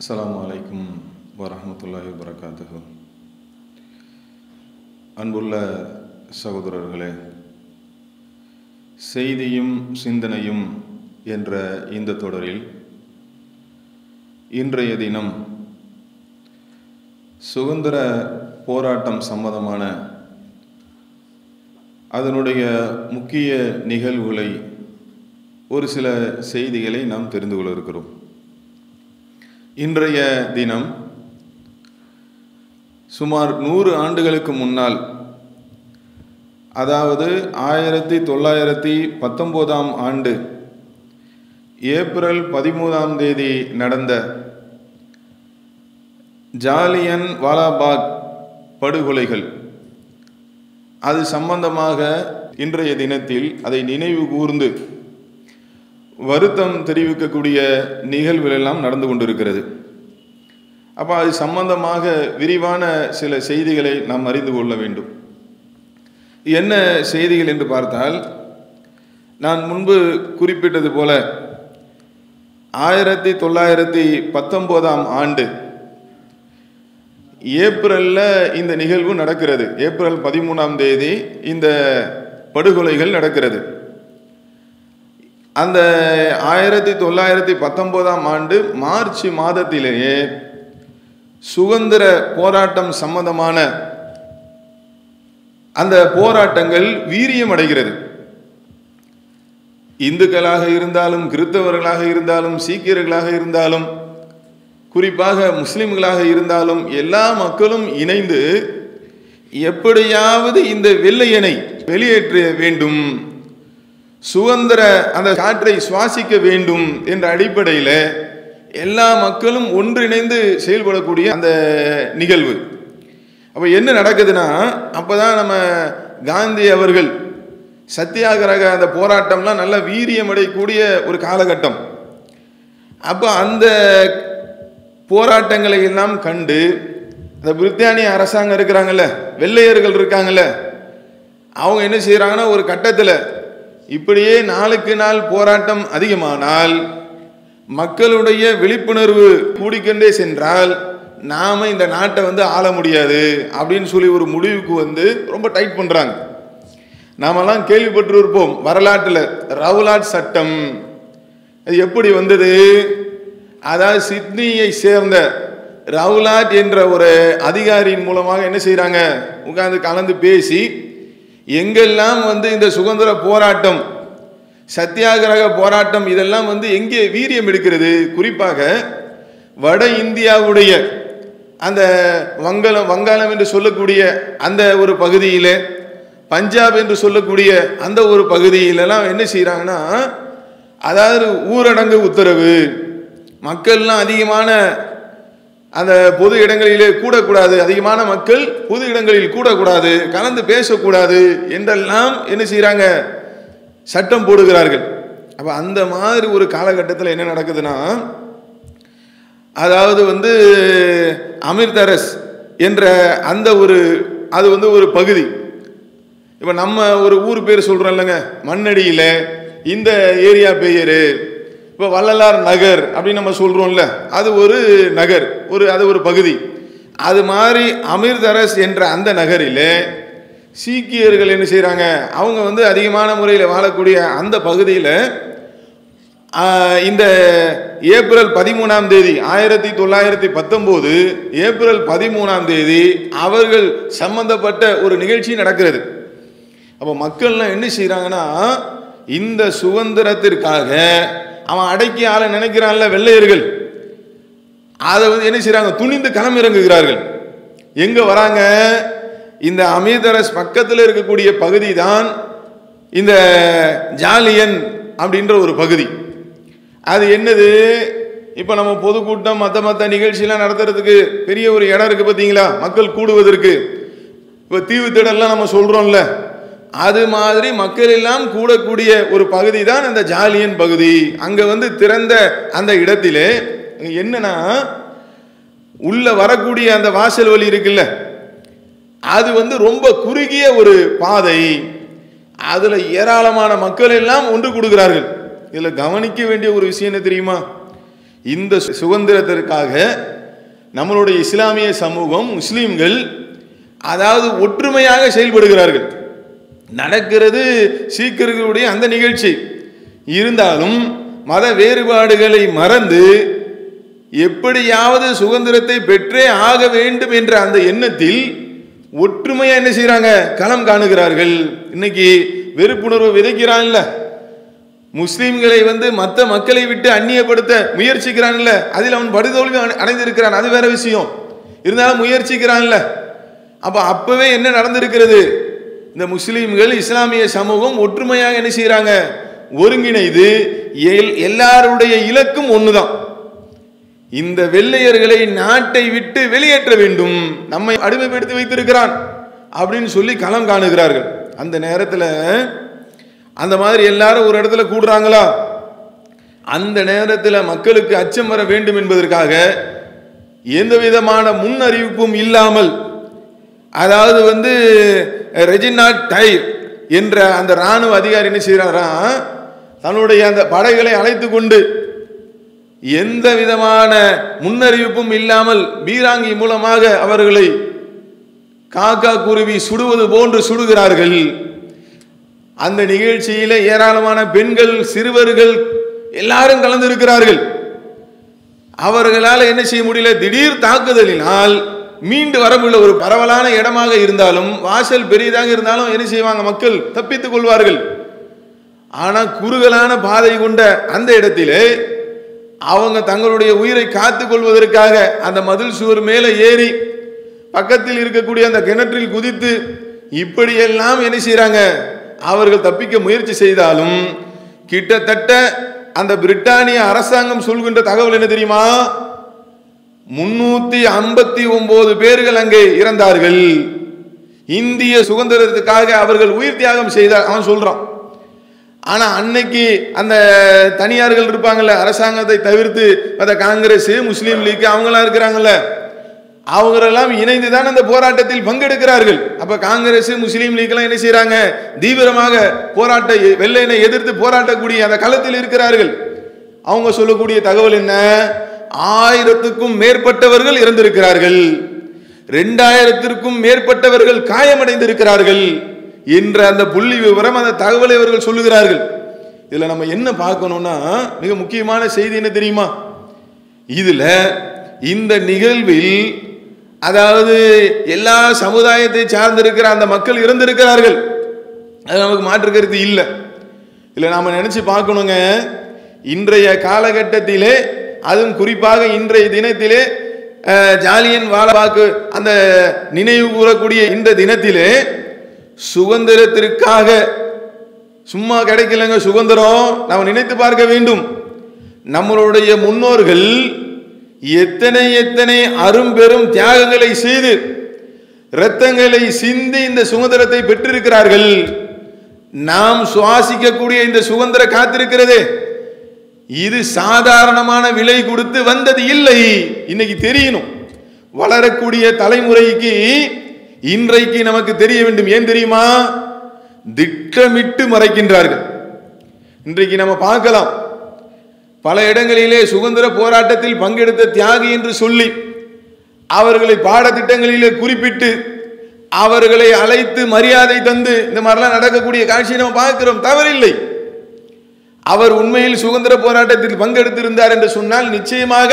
அஸ்லாம் அலைக்கும் வரமத்துல்லாஹி வபரகாத்துஹு அன்புள்ள சகோதரர்களே செய்தியும் சிந்தனையும் என்ற இந்த தொடரில் இன்றைய தினம் சுதந்திர போராட்டம் சம்பந்தமான அதனுடைய முக்கிய நிகழ்வுகளை ஒரு சில செய்திகளை நாம் தெரிந்து கொள்ள இருக்கிறோம். இன்றைய தினம் சுமார் நூறு ஆண்டுகளுக்கு முன்னால் அதாவது ஆயிரத்தி தொள்ளாயிரத்தி பத்தொம்போதாம் ஆண்டு ஏப்ரல் பதிமூதாம் தேதி நடந்த ஜாலியன் வாலாபாக் படுகொலைகள். அது சம்பந்தமாக இன்றைய தினத்தில் அதை நினைவு கூர்ந்து வருத்தம் தெரிவிக்கக்கூடிய நிகழ்வுகள் எல்லாம் நடந்து கொண்டிருக்கிறது. அப்போ அது சம்பந்தமாக விரிவான சில செய்திகளை நாம் அறிந்து கொள்ள வேண்டும். என்ன செய்திகள் என்று பார்த்தால் நான் முன்பு குறிப்பிட்டது போல ஆயிரத்தி தொள்ளாயிரத்தி பத்தொம்போதாம் ஆண்டு ஏப்ரலில் இந்த நிகழ்வு நடக்கிறது. ஏப்ரல் பதிமூணாம் தேதி இந்த படுகொலைகள் நடக்கிறது. அந்த ஆயிரத்தி தொள்ளாயிரத்தி பத்தொம்போதாம் ஆண்டு மார்ச் மாதத்திலேயே சுதந்திர போராட்டம் சம்பந்தமான அந்த போராட்டங்கள் வீரியம் அடைகிறது. இந்துக்களாக இருந்தாலும் கிறிஸ்தவர்களாக இருந்தாலும் சீக்கியர்களாக இருந்தாலும் குறிப்பாக முஸ்லிம்களாக இருந்தாலும் எல்லா மக்களும் இணைந்து எப்படியாவது இந்த வெள்ளையனை வெளியேற்ற வேண்டும். சுதந்திர அந்த காற்றை சுவாசிக்க வேண்டும் என்ற அடிப்படையில் எல்லா மக்களும் ஒன்றிணைந்து செயல்படக்கூடிய அந்த நிகழ்வு. அப்போ என்ன நடக்குதுன்னா அப்போ தான் நம்ம காந்தி அவர்கள் சத்தியாகிரக அந்த போராட்டம்லாம் நல்ல வீரியமடையக்கூடிய ஒரு காலகட்டம். அப்போ அந்த போராட்டங்களை எல்லாம் கண்டு அந்த பிரித்தானிய அரசாங்கம் இருக்கிறாங்கல்ல வெள்ளையர்கள் இருக்காங்கல்ல அவங்க என்ன செய்கிறாங்கன்னா ஒரு கட்டத்தில் இப்படியே நாளுக்கு நாள் போராட்டம் அதிகமானால் மக்களுடைய விழிப்புணர்வு கூடிக்கொண்டே சென்றால் நாம இந்த நாட்டை வந்து ஆள முடியாது அப்படின்னு சொல்லி ஒரு முடிவுக்கு வந்து ரொம்ப டைட் பண்ணுறாங்க நாமெல்லாம் கேள்விப்பட்டு இருப்போம் வரலாற்றில் ரவுலாட் சட்டம். அது எப்படி வந்தது? அதாவது சிட்னியை சேர்ந்த ரவுலாட் என்ற ஒரு அதிகாரியின் மூலமாக என்ன செய்கிறாங்க உட்காந்து கலந்து பேசி எங்கெல்லாம் வந்து இந்த சுதந்திர போராட்டம் சத்தியாகிரக போராட்டம் இதெல்லாம் வந்து எங்கே வீரியம் எடுக்கிறது? குறிப்பாக வட இந்தியாவுடைய அந்த வங்காளம் வங்காளம் என்று சொல்லக்கூடிய அந்த ஒரு பகுதியில் பஞ்சாப் என்று சொல்லக்கூடிய அந்த ஒரு பகுதியிலலாம் என்ன செய்கிறாங்கன்னா அதாவது ஊரடங்கு உத்தரவு. மக்கள்லாம் அதிகமான அந்த பொது இடங்களிலே கூடக்கூடாது. அதிகமான மக்கள் பொது இடங்களில் கூடக்கூடாது. கலந்து பேசக்கூடாது என்றெல்லாம் என்ன செய்கிறாங்க சட்டம் போடுகிறார்கள். அப்போ அந்த மாதிரி ஒரு காலகட்டத்தில் என்ன நடக்குதுன்னா அதாவது வந்து அமிர்தரஸ் என்ற அந்த ஒரு அது வந்து ஒரு பகுதி. இப்போ நம்ம ஒரு ஊர் பேர் சொல்கிறோம் இல்லைங்க. மண்ணடியில் இந்த ஏரியா பெயர் இப்போ வள்ளலார் நகர் அப்படின்னு நம்ம சொல்கிறோம்ல அது ஒரு நகர் ஒரு அது ஒரு பகுதி. அது மாதிரி அமிர்தரஸ் என்ற அந்த நகரில் சீக்கியர்கள் என்ன செய்கிறாங்க அவங்க வந்து அதிகமான முறையில் வாழக்கூடிய அந்த பகுதியில் இந்த ஏப்ரல் பதிமூணாம் தேதி ஆயிரத்தி தொள்ளாயிரத்தி பத்தொம்போது ஏப்ரல் பதிமூணாம் தேதி அவர்கள் சம்பந்தப்பட்ட ஒரு நிகழ்ச்சி நடக்கிறது. அப்போ மக்கள்லாம் என்ன செய்கிறாங்கன்னா இந்த சுதந்திரத்திற்காக அவன் அடக்கி ஆளை நினைக்கிறான்ல வெள்ளையர்கள். அதை வந்து என்ன செய்கிறாங்க துணிந்து களமிறங்குகிறார்கள் எங்கே வராங்க? இந்த அமிர்தரஸ் பக்கத்தில் இருக்கக்கூடிய பகுதி தான் இந்த ஜாலியன் அப்படின்ற ஒரு பகுதி. அது என்னது? இப்போ நம்ம பொதுக்கூட்டம் மற்ற மற்ற நிகழ்ச்சியெல்லாம் நடத்துறதுக்கு பெரிய ஒரு இடம் இருக்குது பார்த்தீங்களா மக்கள் கூடுவதற்கு. இப்போ தீவு திடல்லாம் நம்ம சொல்கிறோம்ல அது மாதிரி மக்கள் எல்லாம் கூடக்கூடிய ஒரு பகுதி தான் அந்த ஜாலியன் பகுதி. அங்கே வந்து திறந்த அந்த இடத்திலே என்னன்னா உள்ள வரக்கூடிய அந்த வாசல் வழி இருக்குல்ல அது வந்து ரொம்ப குறுகிய ஒரு பாதை. அதில் ஏராளமான மக்கள் எல்லாம் ஒன்று கொடுக்கிறார்கள் இதில் கவனிக்க வேண்டிய ஒரு விஷயம் என்ன தெரியுமா? இந்த சுதந்திரத்திற்காக நம்மளுடைய இஸ்லாமிய சமூகம் முஸ்லீம்கள் அதாவது ஒற்றுமையாக செயல்படுகிறார்கள். நடக்கிறது சீக்கிரர்களுடைய அந்த நிகழ்ச்சி. இருந்தாலும் மத வேறுபாடுகளை மறந்து எப்படியாவது சுதந்திரத்தை பெற்றே ஆக வேண்டும் என்ற அந்த எண்ணத்தில் ஒற்றுமையாக என்ன செய்கிறாங்க களம் காணுகிறார்கள். இன்னைக்கு வெறுப்புணர்வு விதைக்கிறான்ல. முஸ்லீம்களை வந்து மற்ற மக்களை விட்டு அந்நியப்படுத்த முயற்சிக்கிறான்ல. அதில் அவன் படுதோல்வி அடைந்திருக்கிறான். அது வேற விஷயம். இருந்தாலும் முயற்சிக்கிறான்ல. அப்போ அப்பவே என்ன நடந்திருக்கிறது? இந்த முஸ்லீம்கள் இஸ்லாமிய சமூகம் ஒற்றுமையாக என்ன செய்கிறாங்க ஒருங்கிணைந்து எல்லாருடைய இலக்கும் ஒண்ணுதான். இந்த வெள்ளையர்களை நாட்டை விட்டு வெளியேற்ற வேண்டும். நம்மை அடிமைப்படுத்தி வைத்திருக்கிறான் அப்படின்னு சொல்லி களம் காணுகிறார்கள். அந்த நேரத்தில் அந்த மாதிரி எல்லாரும் ஒரு இடத்துல கூடுறாங்களா? அந்த நேரத்தில் மக்களுக்கு அச்சம் வர வேண்டும் என்பதற்காக எந்த விதமான முன்னறிவிப்பும் இல்லாமல் அதாவது வந்து ரெஜினாட் டைர் என்ற அந்த ராணுவ அதிகாரி என்ன செய்கிறாரா தன்னுடைய அந்த படைகளை அழைத்து கொண்டு எந்த விதமான முன்னறிவிப்பும் இல்லாமல் பீராங்கி மூலமாக அவர்களை காக்கா குருவி சுடுவது போன்று சுடுகிறார்கள். அந்த நிகழ்ச்சியில ஏராளமான பெண்கள் சிறுவர்கள் எல்லாரும் கலந்திருக்கிறார்கள். அவர்களால் என்ன செய்ய முடியல? திடீர் தாக்குதலினால் மீண்டு வர ஒரு பரவலான இடமாக இருந்தாலும் வாசல் பெரியதாக இருந்தாலும் என்ன செய்வாங்க மக்கள்? தப்பித்துக் கொள்வார்கள். ஆனால் குறுகலான பாதை கொண்ட அந்த இடத்திலே அவங்க தங்களுடைய உயிரை காத்துக் கொள்வதற்காக அந்த மதில் சுவர் மேலே ஏறி பக்கத்தில் இருக்கக்கூடிய அந்த கிணற்றில் குதித்து இப்படியெல்லாம் என்ன செய்கிறாங்க அவர்கள் தப்பிக்க முயற்சி செய்தாலும் கிட்டத்தட்ட அந்த பிரிட்டானிய அரசாங்கம் சொல்கின்ற தகவல் என்ன தெரியுமா? முன்னூத்தி ஐம்பத்தி ஒன்பது பேர்கள் அங்கே இறந்தார்கள். இந்திய சுதந்திரத்துக்காக அவர்கள் உயிர் தியாகம் செய்தார். அவன் சொல்றான். ஆனா அன்னைக்கு அந்த தனியார்கள் இருப்பாங்கல்ல அரசாங்கத்தை தவிர்த்து அந்த காங்கிரஸ் முஸ்லீம் லீக் அவங்களாம் இருக்கிறாங்கல்ல அவங்களெல்லாம் இணைந்து தான் அந்த போராட்டத்தில் பங்கெடுக்கிறார்கள். அப்ப காங்கிரஸ் முஸ்லீம் லீக்லாம் என்ன செய்கிறாங்க தீவிரமாக போராட்ட வெள்ளையனை எதிர்த்து போராட்டக்கூடிய அந்த களத்தில் இருக்கிறார்கள். அவங்க சொல்லக்கூடிய தகவல் என்ன? ஆயிரத்துக்கும் மேற்பட்டவர்கள் இறந்திருக்கிறார்கள். ரெண்டாயிரத்திற்கும் மேற்பட்டவர்கள் காயமடைந்திருக்கிறார்கள். என்ற அந்த புள்ளி விவரம் அந்த தகவலை அவர்கள் சொல்லுகிறார்கள். இதுல நம்ம என்ன பார்க்கணும்னா மிக முக்கியமான செய்தி என்ன தெரியுமா? இதுல இந்த நிகழ்வில் அதாவது எல்லா சமுதாயத்தை சார்ந்திருக்கிற அந்த மக்கள் இறந்திருக்கிறார்கள். அது நமக்கு மாற்று கருத்து இல்லை. இல்லை நாம நினைச்சு பார்க்கணுங்க இன்றைய காலகட்டத்திலே அதுவும் குறிப்பாக இன்றைய தினத்திலே ஜாலியன் வாலாபாக்கு அந்த நினைவு கூறக்கூடிய இந்த தினத்திலே சுதந்திரத்திற்காக சும்மா கிடைக்கலங்க சுதந்திரம் நாம் நினைத்து பார்க்க வேண்டும். நம்மளுடைய முன்னோர்கள் எத்தனை எத்தனை அரும்பெரும் தியாகங்களை செய்து இரத்தங்களை சிந்தி இந்த சுதந்திரத்தை பெற்றிருக்கிறார்கள். நாம் சுவாசிக்கக்கூடிய இந்த சுதந்திர காத்திருக்கிறதே. இது சாதாரணமான விலை கொடுத்து வந்தது இல்லை. இன்னைக்கு தெரியணும். வளரக்கூடிய தலைமுறைக்கு இன்றைக்கு நமக்கு தெரிய வேண்டும். ஏன் தெரியுமா? திட்டமிட்டு மறைக்கின்றார்கள். இன்றைக்கு நம்ம பார்க்கலாம். பல இடங்களிலே சுதந்திர போராட்டத்தில் பங்கெடுத்த தியாகி என்று சொல்லி அவர்களை பாடத்திட்டங்களிலே குறிப்பிட்டு அவர்களை அழைத்து மரியாதை தந்து இந்த மாதிரிலாம் நடக்கக்கூடிய காட்சியை நம்ம பார்க்கிறோம். தவறில்லை. அவர் உண்மையில் சுதந்திர போராட்டத்தில் பங்கெடுத்திருந்தார் என்று சொன்னால் நிச்சயமாக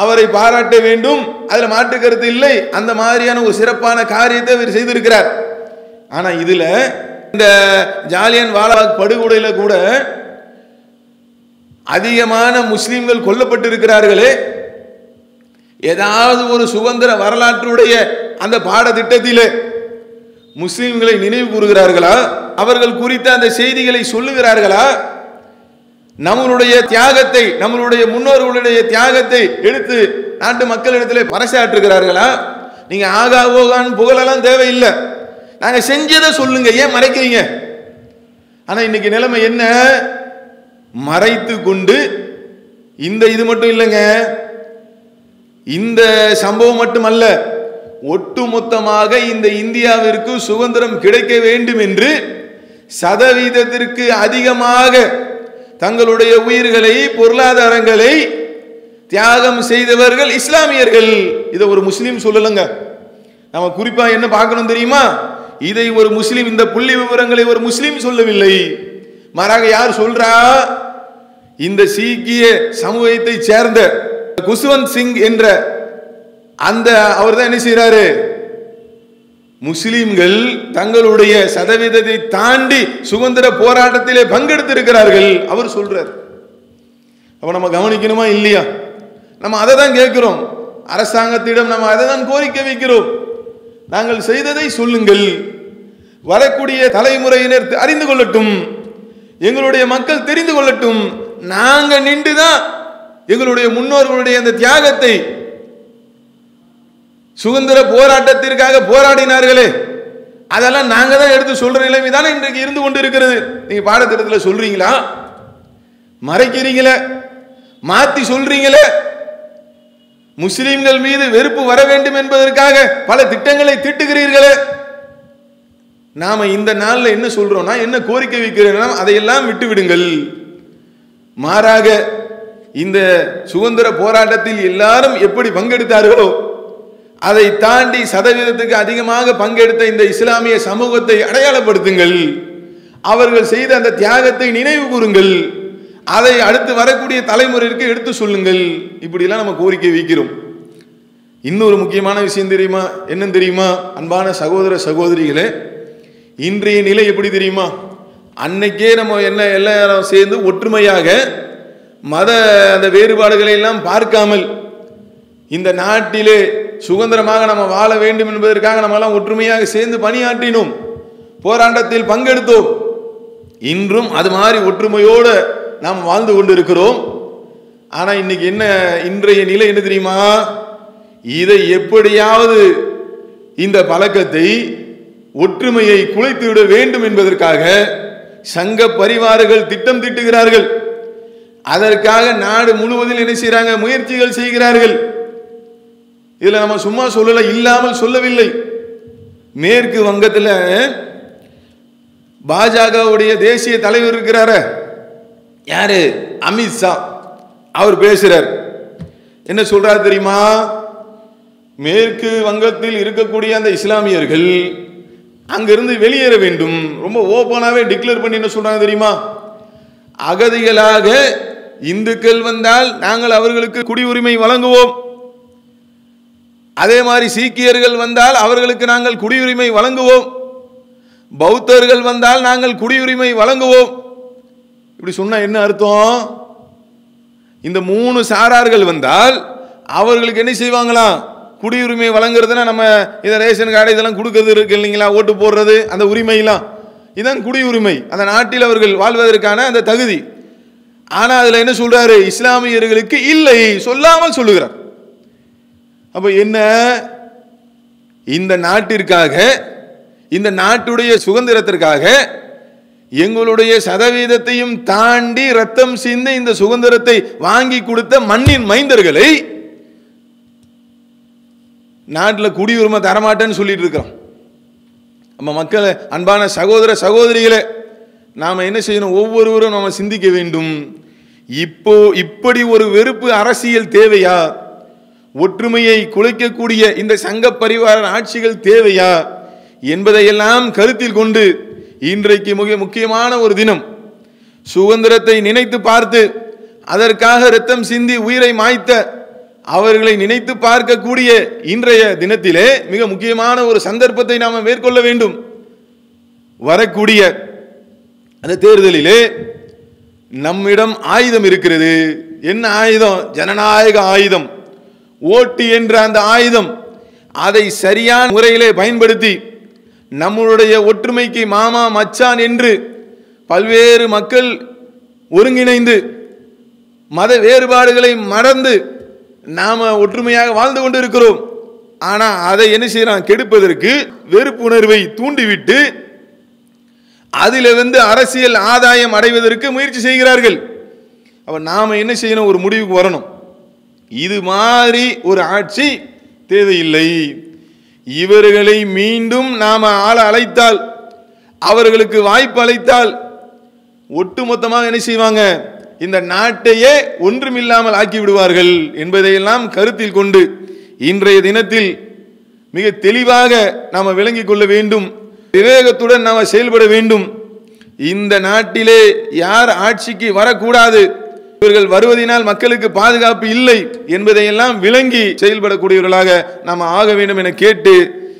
அவரை பாராட்ட வேண்டும். அதில் மாற்று கருத்து இல்லை. அந்த மாதிரியான ஒரு சிறப்பான காரியத்தை அவர் செய்திருக்கிறார். ஆனால் இதில் இந்த ஜாலியன் வாலாபாக் படுகொலையில் கூட அதிகமான முஸ்லீம்கள் கொல்லப்பட்டிருக்கிறார்களே. ஏதாவது ஒரு சுதந்திர வரலாற்றுடைய அந்த பாடத்திட்டத்திலே முஸ்லீம்களை நினைவு கூறுகிறார்களா? அவர்கள் குறித்த அந்த செய்திகளை சொல்லுகிறார்களா? நம்மளுடைய தியாகத்தை நம்மளுடைய முன்னோர்களுடைய தியாகத்தை எடுத்து நாட்டு மக்களிடத்திலே பறைசாற்றுகிறார்களா நீங்க ஆகா ஓகான்னு புகழெல்லாம் தேவையில்லை. நாங்க செஞ்சதை சொல்லுங்க. ஏன் மறைக்கிறீங்க? ஆனா இன்னைக்கு நிலைமை என்ன? மறைத்து கொண்டு இந்த இது மட்டும் இல்லைங்க. இந்த சம்பவம் மட்டுமல்ல. ஒட்டுமொத்தமாக இந்த இந்தியாவிற்கு சுதந்திரம் கிடைக்க வேண்டும் என்று சதவீதத்திற்கு அதிகமாக தங்களுடைய உயிர்களை பொருளாதாரங்களை தியாகம் செய்தவர்கள் இஸ்லாமியர்கள். இதை ஒரு முஸ்லீம் சொல்லலங்க. நம்ம குறிப்பா என்ன பார்க்கணும் தெரியுமா? இதை ஒரு முஸ்லீம் இந்த புள்ளி விவரங்களை ஒரு முஸ்லீம் சொல்லவில்லை. மாறாக யார் சொல்றா? இந்த சீக்கிய சமூகத்தை சேர்ந்த குஸ்வந்த் சிங் என்ற அந்த அவர் தான் என்ன செய்யறாரு முஸ்லிம்கள் தங்களுடைய சதவீதத்தை தாண்டி சுதந்திர போராட்டத்திலே பங்கெடுத்திருக்கிறார்கள் அவர் சொல்றார். அப்ப நம்ம கவனிக்கணுமா இல்லையா? நம்ம அதை தான் கேட்கிறோம். அரசாங்கத்திடம் நம்ம அதை தான் கோரிக்கை வைக்கிறோம். நாங்கள் செய்ததை சொல்லுங்கள். வரக்கூடிய தலைமுறையினர் அறிந்து கொள்ளட்டும். எங்களுடைய மக்கள் தெரிந்து கொள்ளட்டும். நாங்க நின்றுதான் எங்களுடைய முன்னோர்களுடைய அந்த தியாகத்தை சுதந்திர போராட்டத்திற்காக போராடினார்களே. அதெல்லாம் நாங்க தான் எடுத்து சொல்ற நிலைமை தானே இன்றைக்கு இருந்து கொண்டு இருக்கிறது நீங்க பாடத்திட்டத்தில் சொல்றீங்களா? மறைக்கிறீங்களே. மாத்தி சொல்றீங்களே. முஸ்லிம்கள் மீது வெறுப்பு வர வேண்டும் என்பதற்காக பல திட்டங்களை திட்டுகிறீர்களே. நாம இந்த நாளில் என்ன சொல்றோம்னா என்ன கோரிக்கை வைக்கிறோம் அதையெல்லாம் விட்டு விடுங்கள் மாறாக இந்த சுதந்திர போராட்டத்தில் எல்லாரும் எப்படி பங்கெடுத்தார்களோ அதை தாண்டி சதவீதத்துக்கு அதிகமாக பங்கெடுத்த இந்த இஸ்லாமிய சமூகத்தை அடையாளப்படுத்துங்கள். அவர்கள் செய்த அந்த தியாகத்தை நினைவு கூறுங்கள். அதை அடுத்து வரக்கூடிய தலைமுறைக்கு எடுத்து சொல்லுங்கள். இப்படிலாம் நம்ம கோரிக்கை வைக்கிறோம். இன்னொரு முக்கியமான விஷயம் தெரியுமா? என்னன்னு தெரியுமா? அன்பான சகோதர சகோதரிகளே இன்றைய நிலை எப்படி தெரியுமா? அன்னைக்கே நம்ம என்ன எல்லாரும் சேர்ந்து ஒற்றுமையாக மத அந்த வேறுபாடுகளை எல்லாம் பார்க்காமல் இந்த நாட்டிலே சுதந்திரமாக நம்ம வாழ வேண்டும் என்பதற்காக நம்மெல்லாம் ஒற்றுமையாக சேர்ந்து பணியாற்றினோம். போராட்டத்தில் பங்கெடுத்தோம். இன்றும் அது மாதிரி ஒற்றுமையோடு நாம் வாழ்ந்து கொண்டிருக்கிறோம். ஆனால் இன்னைக்கு என்ன இன்றைய நிலை என்ன தெரியுமா? இதை எப்படியாவது இந்த பழக்கத்தை ஒற்றுமையை குலைத்து விட வேண்டும் என்பதற்காக சங்க பரிவார்கள் திட்டம் திட்டுகிறார்கள். அதற்காக நாடு முழுவதில் என்ன செய்கிறாங்க முயற்சிகள் செய்கிறார்கள். இதுல நம்ம சும்மா சொல்லல இல்லாமல் சொல்லவில்லை. மேற்கு வங்கத்தில் பாஜகவுடைய தேசிய தலைவர் இருக்கிறார. யாரு? அமித்ஷா அவர் பேசுறார். என்ன சொல்றாரு தெரியுமா? மேற்கு வங்கத்தில் இருக்கக்கூடிய அந்த இஸ்லாமியர்கள் அங்கிருந்து வெளியேற வேண்டும். ரொம்ப ஓப்பனாவே டிக்ளேர் பண்ணி என்ன சொல்றாங்க தெரியுமா? அகதிகளாக இந்துக்கள் வந்தால் நாங்கள் அவர்களுக்கு குடியுரிமை வழங்குவோம். அதே மாதிரி சீக்கியர்கள் வந்தால் அவர்களுக்கு நாங்கள் குடியுரிமை வழங்குவோம். பௌத்தர்கள் வந்தால் நாங்கள் குடியுரிமை வழங்குவோம். இப்படி சொன்னா என்ன அர்த்தம்? இந்த மூணு சாரார்கள் வந்தால் அவர்களுக்கு என்ன செய்வாங்களாம் குடியுரிமை வழங்குறதுனா நம்ம இதை ரேஷன் கார்டு இதெல்லாம் கொடுக்கறது இருக்கு இல்லைங்களா? ஓட்டு போடுறது அந்த உரிமையெல்லாம். இதான் குடியுரிமை. அந்த நாட்டில் அவர்கள் வாழ்வதற்கான அந்த தகுதி. ஆனால் அதில் என்ன சொல்றாரு? இஸ்லாமியர்களுக்கு இல்லை சொல்லாமல் சொல்லுகிறார். அப்போ என்ன? இந்த நாட்டிற்காக இந்த நாட்டுடைய சுதந்திரத்திற்காக எங்களுடைய சதவீதத்தையும் தாண்டி ரத்தம் சிந்த இந்த சுதந்திரத்தை வாங்கி கொடுத்த மண்ணின் மைந்தர்களை நாட்டில் குடியுரிமை தரமாட்டேன்னு சொல்லிட்டு இருக்கிறோம். நம்ம மக்களை அன்பான சகோதர சகோதரிகளை நாம் என்ன செய்யணும்? ஒவ்வொருவரும் நாம் சிந்திக்க வேண்டும். இப்போ இப்படி ஒரு வெறுப்பு அரசியல் தேவையா? ஒற்றுமையை குலைக்கக்கூடிய இந்த சங்க பரிவார ஆட்சிகள் தேவையா என்பதையெல்லாம் கருத்தில் கொண்டு இன்றைக்கு மிக முக்கியமான ஒரு தினம். சுதந்திரத்தை நினைத்து பார்த்து அதற்காக ரத்தம் சிந்தி உயிரை மாய்த்த அவர்களை நினைத்து பார்க்கக்கூடிய இன்றைய தினத்திலே மிக முக்கியமான ஒரு சந்தர்ப்பத்தை நாம் மேற்கொள்ள வேண்டும். வரக்கூடிய அந்த தேர்தலிலே நம்மிடம் ஆயுதம் இருக்கிறது. என்ன ஆயுதம்? ஜனநாயக ஆயுதம். ஓட்டு என்ற அந்த ஆயுதம் அதை சரியான முறையிலே பயன்படுத்தி நம்மளுடைய ஒற்றுமைக்கு மாமா மச்சான் என்று பல்வேறு மக்கள் ஒருங்கிணைந்து மத வேறுபாடுகளை மறந்து நாம் ஒற்றுமையாக வாழ்ந்து கொண்டு இருக்கிறோம் ஆனால் அதை என்ன செய்யறான்? கெடுப்பதற்கு வெறுப்புணர்வை தூண்டிவிட்டு அதில் வந்து அரசியல் ஆதாயம் அடைவதற்கு முயற்சி செய்கிறார்கள். அப்ப நாம் என்ன செய்யணும்? ஒரு முடிவுக்கு வரணும். இது மாதிரி ஒரு ஆட்சி தேவையில்லை. இவர்களை மீண்டும் நாம் ஆள அழைத்தால் அவர்களுக்கு வாய்ப்பு அளித்தால் ஒட்டுமொத்தமாக என்ன செய்வாங்க? இந்த நாட்டையே ஒன்றுமில்லாமல் ஆக்கி விடுவார்கள் என்பதையெல்லாம் கருத்தில் கொண்டு இன்றைய தினத்தில் மிக தெளிவாக நாம் விளங்கிக் கொள்ள வேண்டும். விவேகத்துடன் நாம் செயல்பட வேண்டும். இந்த நாட்டிலே யார் ஆட்சிக்கு வரக்கூடாது? இவர்கள் வருவதனால் மக்களுக்கு பாதுகாப்பு இல்லை என்பதையெல்லாம் விளங்கி செயல்படக்கூடியவர்களாக நாம் ஆக வேண்டும் என கேட்டு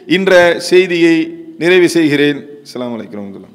இன்ற செய்தியை நிறைவு செய்கிறேன். அலாம் வலைக்கம் அல்லாஹ்!